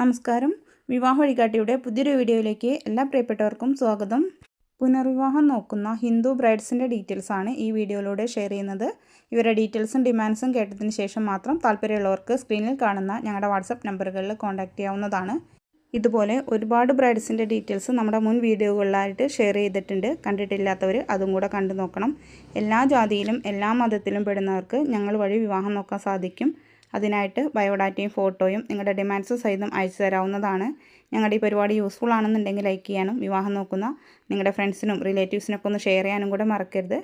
നമസ്കാരം. വിവാഹ വഴികാട്ടിയുടെ പുതിയൊരു വീഡിയോയിലേക്ക് എല്ലാ പ്രിയപ്പെട്ടവർക്കും സ്വാഗതം. പുനർവിവാഹം നോക്കുന്ന ഹിന്ദു ബ്രൈഡ്സിന്റെ ഡീറ്റെയിൽസ് ആണ് ഈ വീഡിയോയിലൂടെ ഷെയർ ചെയ്യുന്നത്. ഇവരുടെ ഡീറ്റെയിൽസും ഡിമാൻഡ്സും കേട്ടതിന് ശേഷം മാത്രം താല്പര്യമുള്ളവർക്ക് സ്ക്രീനിൽ കാണുന്ന ഞങ്ങളുടെ വാട്സപ്പ് നമ്പറുകളിൽ കോൺടാക്റ്റ് ചെയ്യാവുന്നതാണ്. ഇതുപോലെ ഒരുപാട് ബ്രൈഡ്സിന്റെ ഡീറ്റെയിൽസ് നമ്മുടെ മുൻ വീഡിയോകളിലായിട്ട് ഷെയർ ചെയ്തിട്ടുണ്ട്. കണ്ടിട്ടില്ലാത്തവർ അതും കൂടെ കണ്ടു നോക്കണം. എല്ലാ ജാതിയിലും എല്ലാ മതത്തിലും പെടുന്നവർക്ക് ഞങ്ങൾ വഴി വിവാഹം നോക്കാൻ സാധിക്കും. അതിനായിട്ട് ബയോഡാറ്റയും ഫോട്ടോയും നിങ്ങളുടെ ഡിമാൻഡ്സ് സഹിതം അയച്ചു തരാവുന്നതാണ്. ഞങ്ങളുടെ ഈ പരിപാടി യൂസ്ഫുൾ ആണെന്നുണ്ടെങ്കിൽ ലൈക്ക് ചെയ്യാനും വിവാഹം നോക്കുന്ന നിങ്ങളുടെ ഫ്രണ്ട്സിനും റിലേറ്റീവ്സിനൊക്കെ ഒന്ന് ഷെയർ ചെയ്യാനും കൂടെ മറക്കരുത്.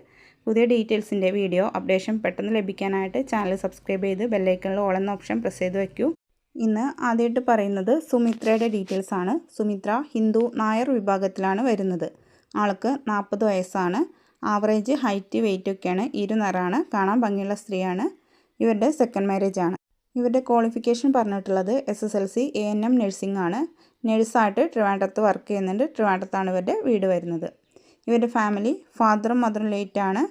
പുതിയ ഡീറ്റെയിൽസിന്റെ വീഡിയോ അപ്ഡേഷൻ പെട്ടെന്ന് ലഭിക്കാനായിട്ട് ചാനൽ സബ്സ്ക്രൈബ് ചെയ്ത് ബെല്ലൈക്കണിൽ ഓൾ എന്ന ഓപ്ഷൻ പ്രസ് ചെയ്ത് വയ്ക്കൂ ഇന്ന് ആദ്യമായിട്ട് പറയുന്നത് സുമിത്രയുടെ ഡീറ്റെയിൽസ് ആണ്. സുമിത്ര ഹിന്ദു നായർ വിഭാഗത്തിലാണ് വരുന്നത്. ആൾക്ക് നാൽപ്പത് വയസ്സാണ്. ആവറേജ് ഹൈറ്റ് വെയിറ്റ് ഒക്കെയാണ്. ഇരുനിറാണ് കാണാൻ ഭംഗിയുള്ള സ്ത്രീയാണ്. ഇവരുടെ സെക്കൻഡ് മാരേജ് ആണ്. ഇവരുടെ ക്വാളിഫിക്കേഷൻ പറഞ്ഞിട്ടുള്ളത് S S L C A N M nursing ആണ്. നഴ്സായിട്ട് ട്രിവാൻഡ്രത്ത് വർക്ക് ചെയ്യുന്നുണ്ട്. ട്രിവാൻഡ്രത്താണ് ഇവരുടെ വീട് വരുന്നത്. ഇവരുടെ ഫാമിലി ഫാദറും മദറും ലേറ്റ് ആണ്.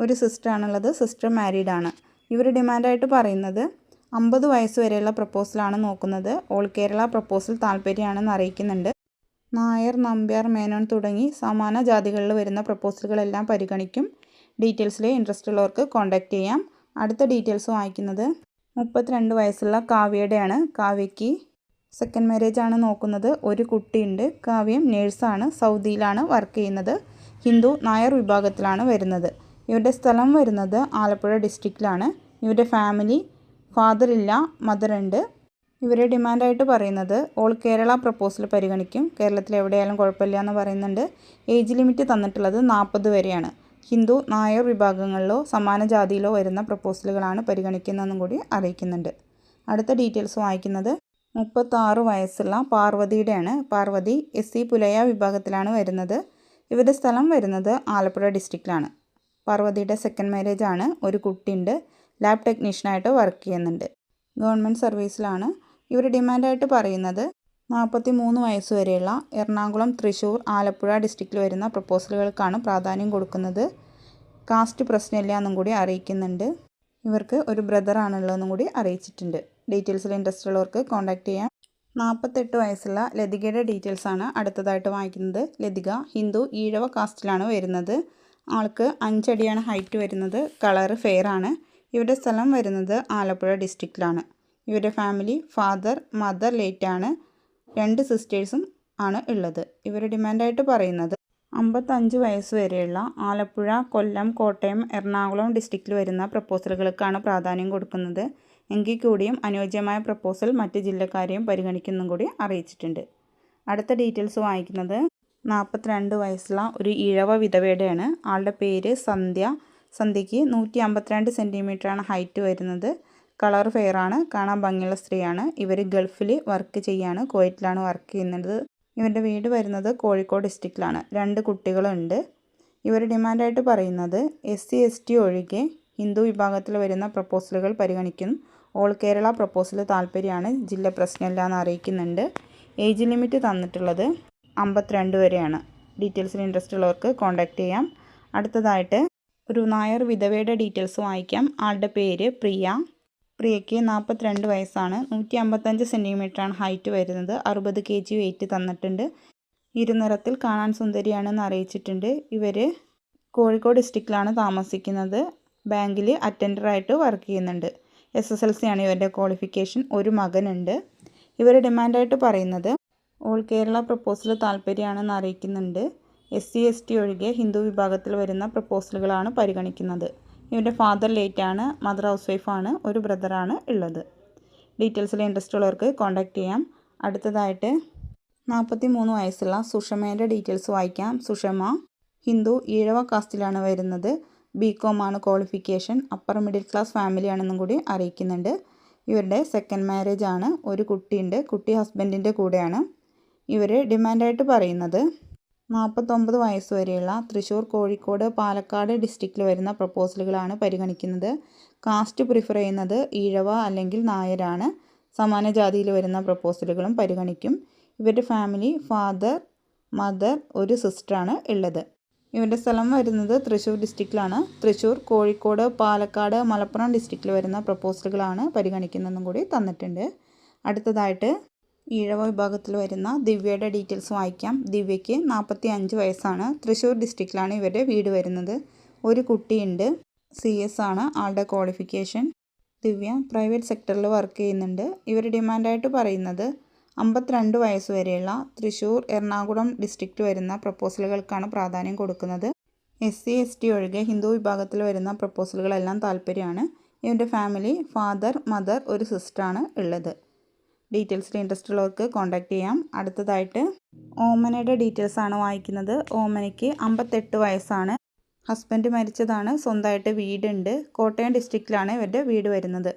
ഒരു സിസ്റ്റർ ആണുള്ളത്. സിസ്റ്റർ മാരീഡ് ആണ്. ഇവർ ഡിമാൻഡായിട്ട് പറയുന്നത് അമ്പത് വയസ്സ് വരെയുള്ള പ്രപ്പോസലാണ് നോക്കുന്നത്. ഓൾ കേരള പ്രപ്പോസൽ താല്പര്യമാണെന്ന് അറിയിക്കുന്നുണ്ട്. നായർ നമ്പ്യാർ മേനോൻ തുടങ്ങി സമാന ജാതികളിൽ വരുന്ന പ്രപ്പോസലുകളെല്ലാം പരിഗണിക്കും. ഡീറ്റെയിൽസിൽ ഇൻട്രസ്റ്റ് ഉള്ളവർക്ക് കോൺടാക്റ്റ് ചെയ്യാം. അടുത്ത ഡീറ്റെയിൽസ് വായിക്കുന്നത് മുപ്പത്തിരണ്ട് വയസ്സുള്ള കാവ്യയുടെയാണ്. കാവ്യയ്ക്ക് സെക്കൻഡ് മാരേജ് ആണ് നോക്കുന്നത്. ഒരു കുട്ടിയുണ്ട്. കാവ്യം നേഴ്സാണ്. സൗദിയിലാണ് വർക്ക് ചെയ്യുന്നത്. ഹിന്ദു നായർ വിഭാഗത്തിലാണ് വരുന്നത്. ഇവരുടെ സ്ഥലം വരുന്നത് ആലപ്പുഴ ഡിസ്ട്രിക്റ്റിലാണ് ഇവരുടെ ഫാമിലി ഫാദർ ഇല്ല മദർ ഉണ്ട്. ഇവരെ ഡിമാൻഡായിട്ട് പറയുന്നത് ഓൾ കേരള പ്രപ്പോസൽ പരിഗണിക്കും. കേരളത്തിൽ എവിടെയായാലും കുഴപ്പമില്ല എന്ന് പറയുന്നുണ്ട്. ഏജ് ലിമിറ്റ് തന്നിട്ടുള്ളത് നാൽപ്പത് വരെയാണ്. ഹിന്ദു നായർ വിഭാഗങ്ങളിലോ സമാന ജാതിയിലോ വരുന്ന പ്രപ്പോസലുകളാണ് പരിഗണിക്കുന്നതെന്നും കൂടി അറിയിക്കുന്നുണ്ട്. അടുത്ത ഡീറ്റെയിൽസ് വായിക്കുന്നത് മുപ്പത്താറ് വയസ്സുള്ള പാർവതിയുടെയാണ്. പാർവതി എസ്. സി. പുലയ വിഭാഗത്തിലാണ് വരുന്നത്. ഇവരുടെ സ്ഥലം വരുന്നത് ആലപ്പുഴ ഡിസ്ട്രിക്റ്റിലാണ്. പാർവതിയുടെ സെക്കൻഡ് മാരേജ് ആണ്. ഒരു കുട്ടിയുണ്ട്. ലാബ് ടെക്നീഷ്യനായിട്ട് വർക്ക് ചെയ്യുന്നുണ്ട്. ഗവൺമെന്റ് സർവീസിലാണ് ഇവർ ഡിമാൻഡായിട്ട് പറയുന്നത് നാൽപ്പത്തി മൂന്ന് വയസ്സ് വരെയുള്ള എറണാകുളം തൃശ്ശൂർ ആലപ്പുഴ ഡിസ്ട്രിക്റ്റിൽ വരുന്ന പ്രപ്പോസലുകൾക്കാണ് പ്രാധാന്യം കൊടുക്കുന്നത്. കാസ്റ്റ് പ്രശ്നമില്ല എന്നും കൂടി അറിയിക്കുന്നുണ്ട്. ഇവർക്ക് ഒരു ബ്രദറാണുള്ളതെന്നും കൂടി അറിയിച്ചിട്ടുണ്ട്. ഡീറ്റെയിൽസിൽ ഇൻട്രസ്റ്റ് ഉള്ളവർക്ക് കോൺടാക്റ്റ് ചെയ്യാം. നാൽപ്പത്തെട്ട് വയസ്സുള്ള ലതികയുടെ ഡീറ്റെയിൽസാണ് അടുത്തതായിട്ട് വാങ്ങിക്കുന്നത് ലതിക ഹിന്ദു ഈഴവ കാസ്റ്റിലാണ് വരുന്നത്. ആൾക്ക് അഞ്ചടിയാണ് ഹൈറ്റ് വരുന്നത്. കളറ് ഫെയറാണ് ഇവരുടെ സ്ഥലം വരുന്നത് ആലപ്പുഴ ഡിസ്ട്രിക്റ്റിലാണ് ഇവരുടെ ഫാമിലി ഫാദർ മദർ ലേറ്റാണ് രണ്ട് സിസ്റ്റേഴ്സും ആണ് ഉള്ളത്. ഇവർ ഡിമാൻഡായിട്ട് പറയുന്നത് അമ്പത്തഞ്ച് വയസ്സ് വരെയുള്ള ആലപ്പുഴ കൊല്ലം കോട്ടയം എറണാകുളം ഡിസ്ട്രിക്റ്റിൽ വരുന്ന പ്രപ്പോസലുകൾക്കാണ് പ്രാധാന്യം കൊടുക്കുന്നത്. എങ്കിൽ കൂടിയും അനുയോജ്യമായ പ്രപ്പോസൽ മറ്റ് ജില്ലക്കാരെയും പരിഗണിക്കുന്നതും കൂടി അറിയിച്ചിട്ടുണ്ട്. അടുത്ത ഡീറ്റെയിൽസ് വായിക്കുന്നത് നാൽപ്പത്തിരണ്ട് വയസ്സുള്ള ഒരു ഇഴവ വിധവയുടെയാണ്. ആളുടെ പേര് സന്ധ്യ. സന്ധ്യയ്ക്ക് നൂറ്റി അമ്പത്തിരണ്ട് സെന്റിമീറ്ററാണ് ഹൈറ്റ് വരുന്നത്. കളർ ഫെയർ ആണ്. കാണാൻ ഭംഗിയുള്ള സ്ത്രീയാണ്. ഇവർ ഗൾഫിൽ വർക്ക് ചെയ്യാണ്. കുവൈറ്റിലാണ് വർക്ക് ചെയ്യുന്നത്. ഇവരുടെ വീട് വരുന്നത് കോഴിക്കോട് ഡിസ്ട്രിക്റ്റിലാണ് രണ്ട് കുട്ടികളുണ്ട്. ഇവർ ഡിമാൻഡായിട്ട് പറയുന്നത് എസ് സി എസ് ടി ഒഴികെ ഹിന്ദു വിഭാഗത്തിൽ വരുന്ന പ്രപ്പോസലുകൾ പരിഗണിക്കും. ഓൾ കേരള പ്രപ്പോസൽ താല്പര്യമാണ്. ജില്ല പ്രശ്നമില്ല എന്ന് അറിയിക്കുന്നുണ്ട്. ഏജ് ലിമിറ്റ് തന്നിട്ടുള്ളത് അമ്പത്തിരണ്ട് വരെയാണ്. ഡീറ്റെയിൽസിൽ ഇൻട്രസ്റ്റ് ഉള്ളവർക്ക് കോൺടാക്ട് ചെയ്യാം. അടുത്തതായിട്ട് ഒരു നായർ വിധവയുടെ ഡീറ്റെയിൽസ് വായിക്കാം. ആളുടെ പേര് പ്രിയ. പ്രിയയ്ക്ക് നാൽപ്പത്തിരണ്ട് വയസ്സാണ്. നൂറ്റി അമ്പത്തഞ്ച് സെന്റിമീറ്ററാണ് ഹൈറ്റ് വരുന്നത്. അറുപത് കെ ജി വെയിറ്റ് തന്നിട്ടുണ്ട്. ഇരുനിറത്തിൽ കാണാൻ സുന്ദരിയാണെന്ന് അറിയിച്ചിട്ടുണ്ട്. ഇവർ കോഴിക്കോട് ഡിസ്ട്രിക്റ്റിലാണ് താമസിക്കുന്നത്. ബാങ്കിൽ അറ്റൻഡറായിട്ട് വർക്ക് ചെയ്യുന്നുണ്ട്. എസ് എസ് എൽ സി ആണ് ഇവരുടെ ക്വാളിഫിക്കേഷൻ. ഒരു മകനുണ്ട്. ഇവർ ഡിമാൻഡായിട്ട് പറയുന്നത് ഓൾ കേരള പ്രപ്പോസൽ താല്പര്യമാണെന്ന് അറിയിക്കുന്നുണ്ട്. എസ് സി എസ് ടി ഒഴികെ ഹിന്ദു വിഭാഗത്തിൽ വരുന്ന പ്രപ്പോസലുകളാണ് പരിഗണിക്കുന്നത്. ഇവന്റെ ഫാദർ ലേറ്റ് ആണ് മദർ ഹൗസ് വൈഫാണ് ഒരു ബ്രദറാണ് ഉള്ളത്. ഡീറ്റെയിൽസിൽ ഇൻട്രസ്റ്റ് ഉള്ളവർക്ക് കോൺടാക്റ്റ് ചെയ്യാം. അടുത്തതായിട്ട് നാൽപ്പത്തി മൂന്ന് വയസ്സുള്ള സുഷമേന്റെ ഡീറ്റെയിൽസ് വായിക്കാം. സുഷമ ഹിന്ദു ഈഴവ കാസ്റ്റിലാണ് വരുന്നത്. ബി കോം ആണ് ക്വാളിഫിക്കേഷൻ അപ്പർ മിഡിൽ ക്ലാസ് ഫാമിലിയാണെന്നും കൂടി അറിയിക്കുന്നുണ്ട്. ഇവരുടെ സെക്കൻഡ് മാരേജ് ആണ്. ഒരു കുട്ടിയുണ്ട്. കുട്ടി ഹസ്ബൻഡിന്റെ കൂടെയാണ്. ഇവർ ഡിമാൻഡായിട്ട് പറയുന്നത് നാൽപ്പത്തൊമ്പത് വയസ്സ് വരെയുള്ള തൃശ്ശൂർ കോഴിക്കോട് പാലക്കാട് ഡിസ്ട്രിക്റ്റിൽ വരുന്ന പ്രപ്പോസലുകളാണ് പരിഗണിക്കുന്നത്. കാസ്റ്റ് പ്രിഫർ ചെയ്യുന്നത് ഈഴവ അല്ലെങ്കിൽ നായരാണ്. സമാന ജാതിയിൽ വരുന്ന പ്രപ്പോസലുകളും പരിഗണിക്കും. ഇവരുടെ ഫാമിലി ഫാദർ മദർ ഒരു സിസ്റ്ററാണ് ഉള്ളത്. ഇവരുടെ സ്ഥലം വരുന്നത് തൃശ്ശൂർ ഡിസ്ട്രിക്റ്റിലാണ് തൃശ്ശൂർ കോഴിക്കോട് പാലക്കാട് മലപ്പുറം ഡിസ്ട്രിക്റ്റിൽ വരുന്ന പ്രപ്പോസലുകളാണ് പരിഗണിക്കുന്നതെന്നും കൂടി തന്നിട്ടുണ്ട്. അടുത്തതായിട്ട് ഈഴവ വിഭാഗത്തിൽ വരുന്ന ദിവ്യയുടെ ഡീറ്റെയിൽസ് വായിക്കാം. ദിവ്യയ്ക്ക് നാൽപ്പത്തി അഞ്ച് വയസ്സാണ്. തൃശ്ശൂർ ഡിസ്ട്രിക്റ്റിലാണ് ഇവരുടെ വീട് വരുന്നത്. ഒരു കുട്ടിയുണ്ട്. സി എസ് ആണ് ആളുടെ ക്വാളിഫിക്കേഷൻ. ദിവ്യ പ്രൈവറ്റ് സെക്ടറിൽ വർക്ക് ചെയ്യുന്നുണ്ട്. ഇവർ ഡിമാൻഡായിട്ട് പറയുന്നത് അമ്പത്തിരണ്ട് വയസ്സ് വരെയുള്ള തൃശ്ശൂർ എറണാകുളം ഡിസ്ട്രിക്റ്റ് വരുന്ന പ്രപ്പോസലുകൾക്കാണ് പ്രാധാന്യം കൊടുക്കുന്നത്. എസ് സി എസ് ടി ഒഴികെ ഹിന്ദു വിഭാഗത്തിൽ വരുന്ന പ്രപ്പോസലുകളെല്ലാം താല്പര്യമാണ്. ഇവന്റെ ഫാമിലി ഫാദർ മദർ ഒരു സിസ്റ്ററാണ് ഉള്ളത്. ഡീറ്റെയിൽസിൽ ഇൻട്രസ്റ്റ് ഉള്ളവർക്ക് കോൺടാക്റ്റ് ചെയ്യാം. അടുത്തതായിട്ട് ഓമനയുടെ ഡീറ്റെയിൽസ് ആണ് വായിക്കുന്നത്. ഓമനയ്ക്ക് അമ്പത്തെട്ട് വയസ്സാണ്. ഹസ്ബൻഡ് മരിച്ചതാണ്. സ്വന്തമായിട്ട് വീടുണ്ട്. കോട്ടയം ഡിസ്ട്രിക്റ്റിലാണ് ഇവരുടെ വീട് വരുന്നത്.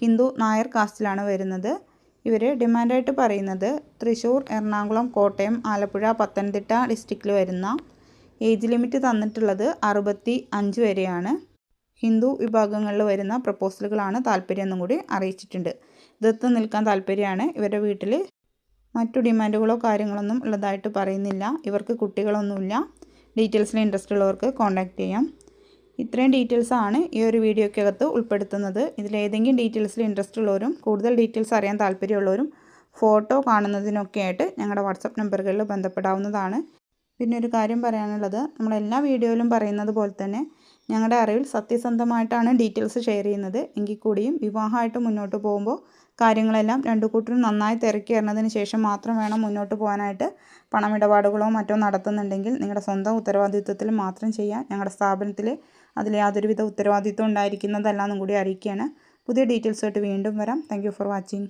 ഹിന്ദു നായർ കാസ്റ്റിലാണ് വരുന്നത്. ഇവർ ഡിമാൻഡായിട്ട് പറയുന്നത് തൃശ്ശൂർ എറണാകുളം കോട്ടയം ആലപ്പുഴ പത്തനംതിട്ട ഡിസ്ട്രിക്റ്റിൽ വരുന്ന ഏജ് ലിമിറ്റ് തന്നിട്ടുള്ളത് അറുപത്തി അഞ്ച് വരെയാണ്. ഹിന്ദു വിഭാഗങ്ങളിൽ വരുന്ന പ്രപ്പോസലുകളാണ് താല്പര്യം എന്നും കൂടി അറിയിച്ചിട്ടുണ്ട്. ദത്ത് നിൽക്കാൻ താല്പര്യമാണ്. ഇവരുടെ വീട്ടിൽ മറ്റു ഡിമാൻഡുകളോ കാര്യങ്ങളൊന്നും ഉള്ളതായിട്ട് പറയുന്നില്ല. ഇവർക്ക് കുട്ടികളൊന്നുമില്ല. ഡീറ്റെയിൽസിൽ ഇൻട്രസ്റ്റ് ഉള്ളവർക്ക് കോൺടാക്റ്റ് ചെയ്യാം. ഇത്രയും ഡീറ്റെയിൽസ് ആണ് ഈ ഒരു വീഡിയോക്കകത്ത് ഉൾപ്പെടുത്തുന്നത്. ഇതിലേതെങ്കിലും ഡീറ്റെയിൽസിൽ ഇൻട്രസ്റ്റ് ഉള്ളവരും കൂടുതൽ ഡീറ്റെയിൽസ് അറിയാൻ താല്പര്യമുള്ളവരും ഫോട്ടോ കാണുന്നതിനൊക്കെ ആയിട്ട് ഞങ്ങളുടെ വാട്സപ്പ് നമ്പറുകളിൽ ബന്ധപ്പെടാവുന്നതാണ്. പിന്നെ ഒരു കാര്യം പറയാനുള്ളത്. നമ്മൾ എല്ലാ വീഡിയോയിലും പറയുന്നത് പോലെ തന്നെ ഞങ്ങളുടെ അറിവിൽ സത്യസന്ധമായിട്ടാണ് ഡീറ്റെയിൽസ് ഷെയർ ചെയ്യുന്നത്. എങ്കിൽ കൂടിയും വിവാഹമായിട്ട് മുന്നോട്ട് പോകുമ്പോൾ കാര്യങ്ങളെല്ലാം രണ്ടു കൂട്ടരും നന്നായി തിരക്കി എറിഞ്ഞതിന് ശേഷം മാത്രം വേണം മുന്നോട്ട് പോകാനായിട്ട് പണമിടപാടുകളോ മറ്റോ നടത്തുന്നുണ്ടെങ്കിൽ നിങ്ങളുടെ സ്വന്തം ഉത്തരവാദിത്വത്തിൽ മാത്രം ചെയ്യാൻ ഞങ്ങളുടെ സ്ഥാപനത്തിൽ അതിൽ യാതൊരുവിധ ഉത്തരവാദിത്വം ഉണ്ടായിരിക്കുന്നതല്ല എന്നും കൂടി അറിയിക്കുകയാണ്. പുതിയ ഡീറ്റെയിൽസുമായിട്ട് വീണ്ടും വരാം. Thank for watching